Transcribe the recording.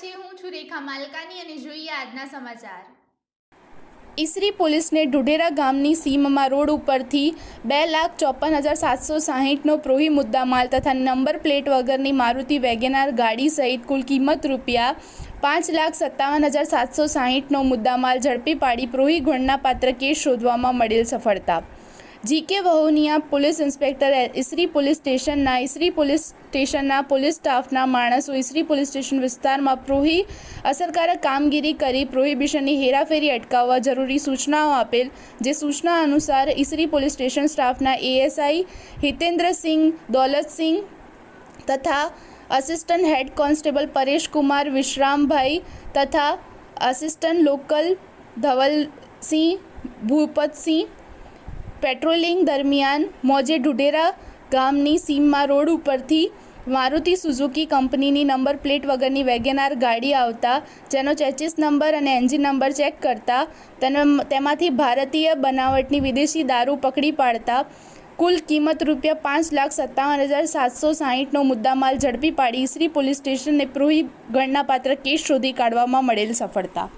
છે. હું છું રેખા માલકાની અને જોઈએ આજના સમાચાર. ઈસરી પોલીસને ઢુઢેરા ગામની સીમમાં રોડ ઉપરથી બે લાખ ચોપન હજાર સાતસો સાહીઠનો પ્રોહી મુદ્દામાલ તથા નંબર પ્લેટ વગરની મારુતિ વેગેનાર ગાડી સહિત કુલ કિંમત રૂપિયા પાંચ લાખ સત્તાવન હજાર સાતસો સાહીઠનો મુદ્દામાલ ઝડપી પાડી પ્રોહી ગુણના પાત્ર કેસ શોધવામાં મળેલ સફળતા. GK Vahoniya police inspector, Isari police સ્ટેશનના, ઈસરી પોલીસ સ્ટેશનના પોલીસ સ્ટાફના માણસો, ઈસરી પોલીસ સ્ટેશન વિસ્તારમાં પ્રોહી અસરકારક કામગીરી કરી પ્રોહિબિશનની હેરાફેરી અટકાવવા જરૂરી સૂચનાઓ આપેલ, જે સૂચના અનુસાર ઈસરી પોલીસ સ્ટેશન સ્ટાફના એએસઆઈ હિતેન્દ્રસિંહ દોલતસિંહ તથા assistant head constable Pareshkumar Vishrambhai તથા assistant local Dhavalsinh Bhupatsinh patrolling દરમિયાન મોજે ઢુઢેરા ગામની સીમમાં રોડ ઉપરથી મારુતિ સુઝુકી કંપનીની નંબર પ્લેટ વગરની વેગેનાર ગાડી આવતા, જેનો ચેચિસ નંબર અને એન્જિન નંબર ચેક કરતા, તેને તેમાંથી ભારતીય બનાવટની વિદેશી દારૂ પકડી પાડતા, કુલ કિંમત રૂપિયા પાંચ લાખ સત્તાવન હજાર સાતસો સાહીઠનો મુદ્દામાલ ઝડપી પાડી ઈસરી પોલીસ સ્ટેશનને પ્રોહી ગણનાપાત્ર કેસ શોધી કાઢવામાં મળેલ સફળતા.